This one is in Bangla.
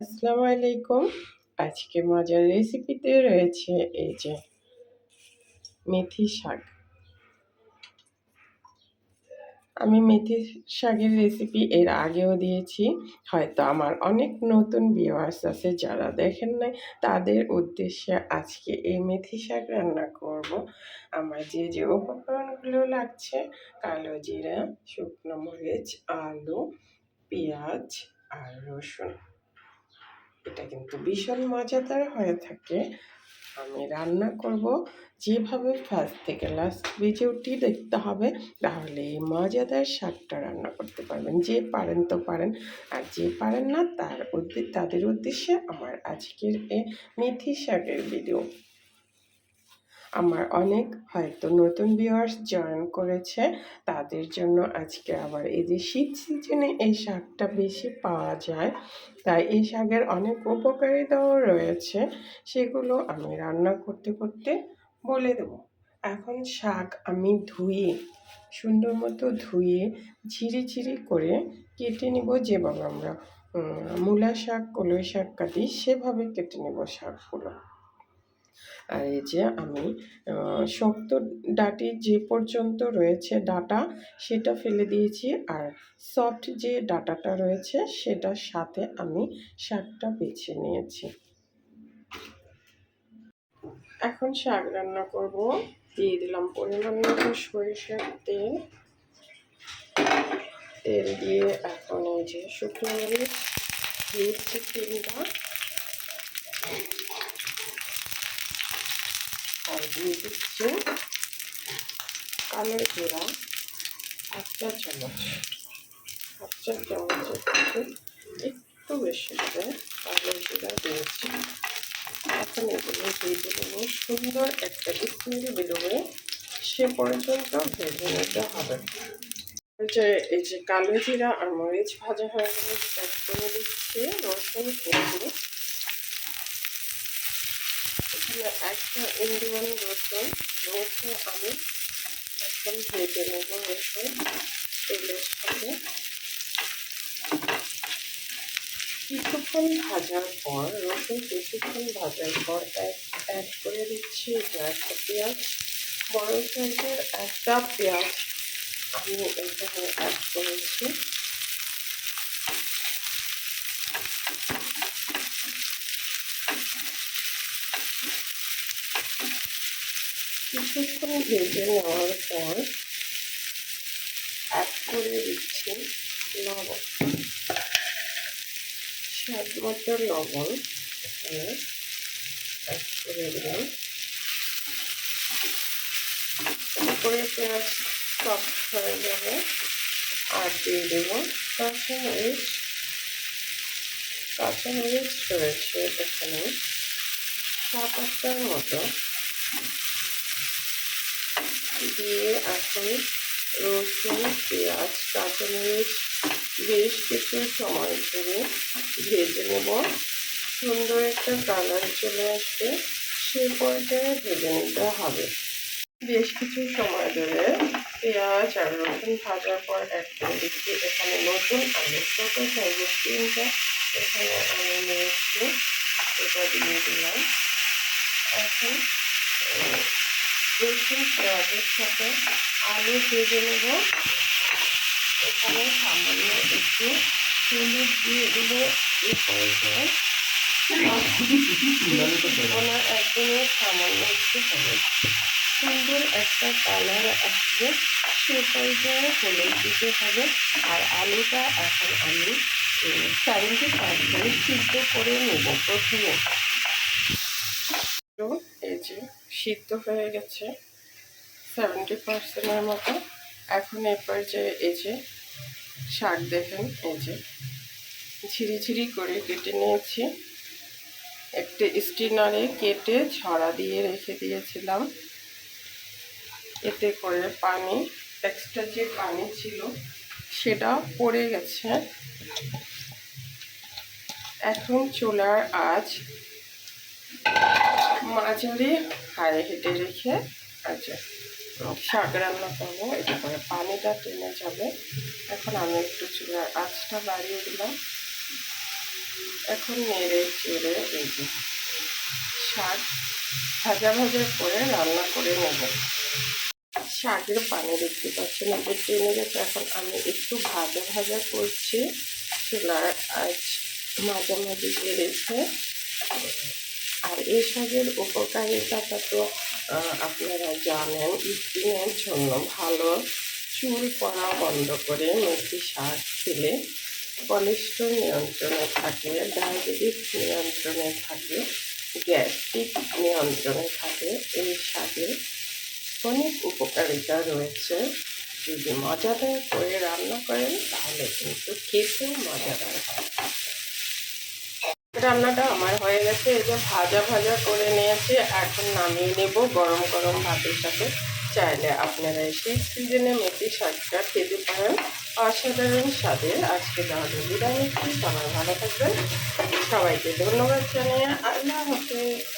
আসসালামু আলাইকুম। আজকে মজার রেসিপিতে রয়েছে এই যে মেথি শাক। আমি মেথি শাকের রেসিপি এর আগেও দিয়েছি। হয়তো আমার অনেক নতুন ভিউয়ার্স আছে যারা দেখেন নাই, তাদের উদ্দেশ্যে আজকে এই মেথি শাক রান্না করব। আমার যে যে উপকরণগুলো লাগছে, কালো জিরা, শুকনো মরিচ, আলু, পেঁয়াজ আর রসুন। এটা কিন্তু ভীষণ মজাদার হয়ে থাকে। আমি রান্না করব যেভাবে ফার্স্ট থেকে লাস্ট ভিডিওটি দেখতে হবে, তাহলে এই মজাদার শাকটা রান্না করতে পারবেন। যে পারেন তো পারেন, আর যে পারেন না, তার তাদের উদ্দেশ্যে আমার আজকের এ মেথি শাকের ভিডিও আমার অনেক হয়তো নতুন ভিউয়ার্স জয়েন করেছে, তাদের জন্য আজকে আবার এই যে শীত সিজনে এই শাকটা বেশি পাওয়া যায়, তাই এই শাকের অনেক উপকারিতাও রয়েছে, সেগুলো আমি রান্না করতে করতে বলে দেব। এখন শাক আমি ধুয়ে, সুন্দর মতো ধুয়ে, ঝিরি ঝিরি করে কেটে নিব যেভাবে আমরা মূলা শাক, কলই শাক কাটি, সেভাবে কেটে নেব শাকগুলো। আর এই যে আমি শক্ত ডাটি যে পর্যন্ত রয়েছে ডাটা, সেটা ফেলে দিয়েছি। আর সফট যে ডাটাটা রয়েছে, সেটার সাথে আমি শাকটা বেছে নিয়েছি। এখন শাক রান্না করব। দিয়ে দিলাম পরিমাণ মতো সরিষার তেল। তেল দিয়ে এখন এই যে শুকনো মরিচ দিয়েছি তিনটা আর দিয়ে দিচ্ছি কালো জিরা, একটা চামচ একটা চামচের থেকে একটু বেশি করে কালো জিরা দিয়েছি। এখন এগুলো দিয়ে দেবো সুন্দর একটা স্মেল বেরোবে, সে পর্যন্ত ভেজে নিতে হবে। যে, এই যে কালো জিরা আর মরিচ ভাজা হয়ে গেলে দিচ্ছি, রসুন পেঁয়াজ এখানে একটা ইন্ডিয়ান রসুন রসুন আমি এখন ভেজে নেব রসুন তেলের সাথে কিছুক্ষণ ভাজার পর, রসুন কিছুক্ষণ ভাজার পর অ্যাড করে দিচ্ছি। একটা পেঁয়াজ, বড় সাইজের একটা পেঁয়াজ আমি এখানে অ্যাড করেছি। কিছুক্ষণ ভেজে নেওয়ার পর অ্যাড করে দিচ্ছি লবণ। স্বাদ মতো লবণ এখানে অ্যাড করে দিলাম। তারপরে পেঁয়াজ সফট হয়ে যাবে আর দিয়ে দেবো। কাঁচামরিচ কাঁচামরিচ রয়েছে এখানে। সাত আটটার মতো। দিয়ে এখন রসুন, পেঁয়াজ, কাঁচামরিচ বেশ কিছু সময় ধরে ভেজে নেব। সুন্দর একটা কালার চলে আসবে, সে পর্যায়ে ভেজে নিতে হবে। বেশ কিছু সময় ধরে পেঁয়াজ আর রসুন ভাজার পর এক করে দিচ্ছি এখানে নতুন আলু ছোট সাইজের তিনটা, এখানে আমি নিয়েছি এটা দিয়ে দিলাম। এখন রসুন পেঁয়াজের সাথে আলু ভেজে নেব। এখানে সামান্য একটু হলুদ দিয়ে দিলে এই পর্যায়ে। একদমই সামান্য একটু হলুদ। সুন্দর একটা কালার আসবে। সে পর্যায়ে হলুদ দিতে হবে। আর আলুটা এখন আমি সেভেন্টি পার্সেন্ট সিদ্ধ করে নেব প্রথমে। সিদ্ধ হয়ে গেছে সেভেন্টি পার্সেন্টের মতো। এখন এই পর্যায়ে এই যে শাক দেখেন, এই যে ঝিরি ঝিরি করে কেটে নিয়েছি। একটি স্টিনারে কেটে ছড়া দিয়ে রেখে দিয়েছিলাম। এতে করে পানি এক্সট্রা যে পানি ছিল সেটা পড়ে গেছে। এখন চুলার আজ মাঝারি হাড়ে হেঁটে রেখে আচ্ছা শাক রান্না করব, এটা করে পানিটা টেনে যাবে। এখন আমি একটু চুলার আঁচটা বাড়িয়ে দিলাম। এখন নেড়ে চেড়ে এই যে শাক ভাজা ভাজা করে রান্না করে নেব। শাকের পানি দেখতে পাচ্ছেন এতে টেনে গেছে। এখন আমি একটু ভাজা ভাজা করছি। চুলার আজ মাঝামাঝি বেড়েছে আর শাকের উপকারিতাটা তো আপনারা জানেন, স্কিনের জন্য ভালো। চুল পড়া বন্ধ করে মেথি শাক খেলে কোলেস্ট্রল নিয়ন্ত্রণে থাকে, ডায়াবেটিস নিয়ন্ত্রণে থাকে, গ্যাস্ট্রিক নিয়ন্ত্রণে থাকে। এই শাকের অনেক উপকারিতা রয়েছে। যদি মজাদার করে রান্না করেন, তাহলে কিন্তু খেতেও মজাদার হয়। রান্নাটা আমার হয়ে গেছে। এই যে ভাজা ভাজা করে নিয়েছি। এখন নামিয়ে নেব গরম গরম ভাতের সাথে। চাইলে আপনারা এসে সিজনে মেথি শাকটা খেতে পারেন। অসাধারণ স্বাদে আজকে তাহলে বিদায় নিচ্ছি। সবাই ভালো থাকবেন। সবাইকে ধন্যবাদ জানিয়ে আল্লাহ হাফেজ।